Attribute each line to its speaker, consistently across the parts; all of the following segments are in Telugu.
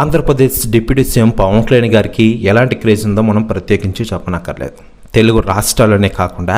Speaker 1: ఆంధ్రప్రదేశ్ డిప్యూటీ సీఎం పవన్ కళ్యాణ్ గారికి ఎలాంటి క్రేజ్ ఉందో మనం ప్రత్యేకించి చెప్పనక్కర్లేదు. తెలుగు రాష్ట్రాల్లోనే కాకుండా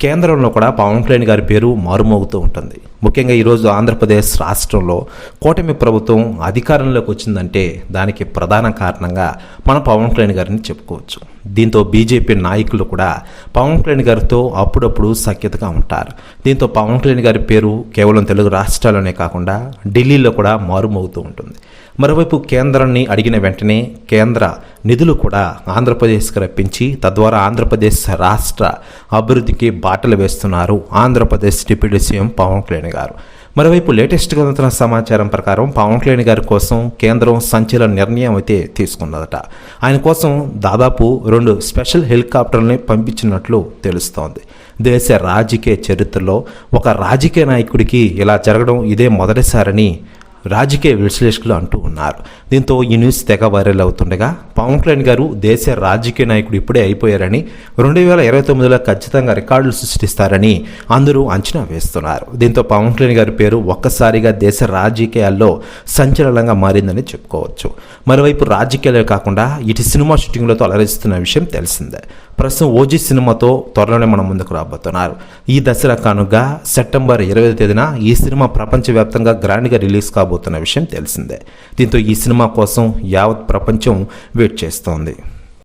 Speaker 1: కేంద్రంలో కూడా పవన్ కళ్యాణ్ గారి పేరు మారుమోగుతూ ఉంటుంది. ముఖ్యంగా ఈరోజు ఆంధ్రప్రదేశ్ రాష్ట్రంలో కూటమి ప్రభుత్వం అధికారంలోకి వచ్చిందంటే దానికి ప్రధాన కారణంగా మన పవన్ కళ్యాణ్ గారిని చెప్పుకోవచ్చు. దీంతో బీజేపీ నాయకులు కూడా పవన్ కళ్యాణ్ గారితో అప్పుడప్పుడు సఖ్యతగా ఉంటారు. దీంతో పవన్ కళ్యాణ్ గారి పేరు కేవలం తెలుగు రాష్ట్రాల్లోనే కాకుండా ఢిల్లీలో కూడా మారుమోగుతూ ఉంటుంది. మరోవైపు కేంద్రాన్ని అడిగిన వెంటనే కేంద్ర నిధులు కూడా ఆంధ్రప్రదేశ్కి రప్పించి తద్వారా ఆంధ్రప్రదేశ్ రాష్ట్ర అభివృద్ధికి బాటలు వేస్తున్నారు ఆంధ్రప్రదేశ్ డిప్యూటీ సీఎం పవన్ కళ్యాణ్ గారు. మరోవైపు లేటెస్ట్గా అందుతున్న సమాచారం ప్రకారం పవన్ కళ్యాణ్ గారి కోసం కేంద్రం సంచలన నిర్ణయం అయితే తీసుకున్నదట. ఆయన కోసం దాదాపు రెండు స్పెషల్ హెలికాప్టర్లని పంపించినట్లు తెలుస్తోంది. దేశ రాజకీయ చరిత్రలో ఒక రాజకీయ నాయకుడికి ఇలా జరగడం ఇదే మొదటిసారని రాజకీయ విశ్లేషకులు అంటూ ఉన్నారు. దీంతో ఈ న్యూస్ తెగ వైరల్ అవుతుండగా పవన్ కళ్యాణ్ గారు దేశ రాజకీయ నాయకుడు ఇప్పుడే అయిపోయారని రెండు వేల ఇరవై తొమ్మిదిలో ఖచ్చితంగా రికార్డులు సృష్టిస్తారని అందరూ అంచనా వేస్తున్నారు. దీంతో పవన్ కళ్యాణ్ గారి పేరు ఒక్కసారిగా దేశ రాజకీయాల్లో సంచలనంగా మారిందని చెప్పుకోవచ్చు. మరోవైపు రాజకీయాలే కాకుండా ఇటు సినిమా షూటింగ్లతో అలరిస్తున్న విషయం తెలిసిందే. ప్రస్తుతం ఓజీ సినిమాతో త్వరలోనే మనం ముందుకు రాబోతున్నారు. ఈ దసరా కానుగా సెప్టెంబర్ ఇరవై తేదీన ఈ సినిమా ప్రపంచవ్యాప్తంగా గ్రాండ్గా రిలీజ్ కాబోతున్న విషయం తెలిసిందే. దీంతో ఈ సినిమా కోసం యావత్ ప్రపంచం వెయిట్ చేస్తోంది.